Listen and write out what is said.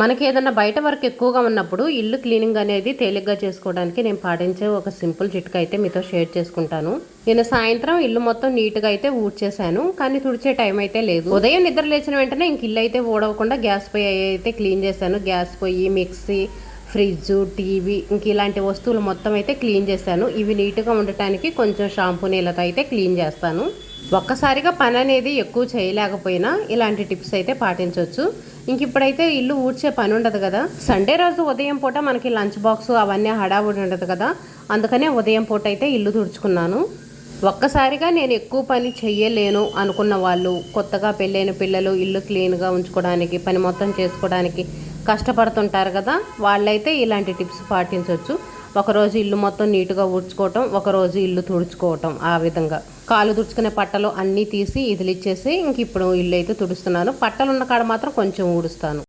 మనకి ఏదైనా బయట వర్క్ ఎక్కువగా ఉన్నప్పుడు ఇల్లు క్లీనింగ్ అనేది తేలిగ్గా చేసుకోవడానికి నేను పాటించే ఒక సింపుల్ చిట్కా అయితే మీతో షేర్ చేసుకుంటాను. నేను సాయంత్రం ఇల్లు మొత్తం నీట్గా అయితే ఊడ్చేశాను కానీ తుడిచే టైం అయితే లేదు. ఉదయం నిద్ర లేచిన వెంటనే ఇంక ఇల్లు అయితే ఊడవకుండా గ్యాస్ పొయ్యి అయితే క్లీన్ చేశాను. గ్యాస్ పొయ్యి మిక్సీ ఫ్రిడ్జ్ టీవీ ఇంక ఇలాంటి వస్తువులు మొత్తం అయితే క్లీన్ చేశాను. ఇవి నీట్గా ఉండటానికి కొంచెం షాంపూ నీళ్ళతో అయితే క్లీన్ చేస్తాను. ఒక్కసారిగా పని అనేది ఎక్కువ చేయలేకపోయినా ఇలాంటి టిప్స్ అయితే పాటించవచ్చు ఇంక ఇప్పుడైతే ఇల్లు ఊడ్చే పని ఉండదు కదా. సండే రోజు ఉదయం పూట మనకి లంచ్ బాక్స్ అవన్నీ హడావుడి ఉండదు కదా. అందుకనే ఉదయం పూట అయితే ఇల్లు తుడుచుకున్నాను. ఒక్కసారిగా నేను ఎక్కువ పని చెయ్యలేను అనుకున్న వాళ్ళు కొత్తగా పెళ్ళైన పిల్లలు ఇల్లు క్లీన్గా ఉంచుకోవడానికి పని మొత్తం చేసుకోవడానికి కష్టపడుతుంటారు కదా. వాళ్ళైతే ఇలాంటి టిప్స్ పాటించవచ్చు ఒకరోజు ఇల్లు మొత్తం నీట్గా ఊడ్చుకోవటం ఒకరోజు ఇల్లు తుడుచుకోవటం ఆ విధంగా. కాలు తుడుచుకునే పట్టలు అన్నీ తీసి ఇదిలిచ్చేసి ఇంక ఇప్పుడు ఇల్లు అయితే తుడుస్తున్నాను. పట్టలు ఉన్న కాడ మాత్రం కొంచెం ఊడుస్తాను.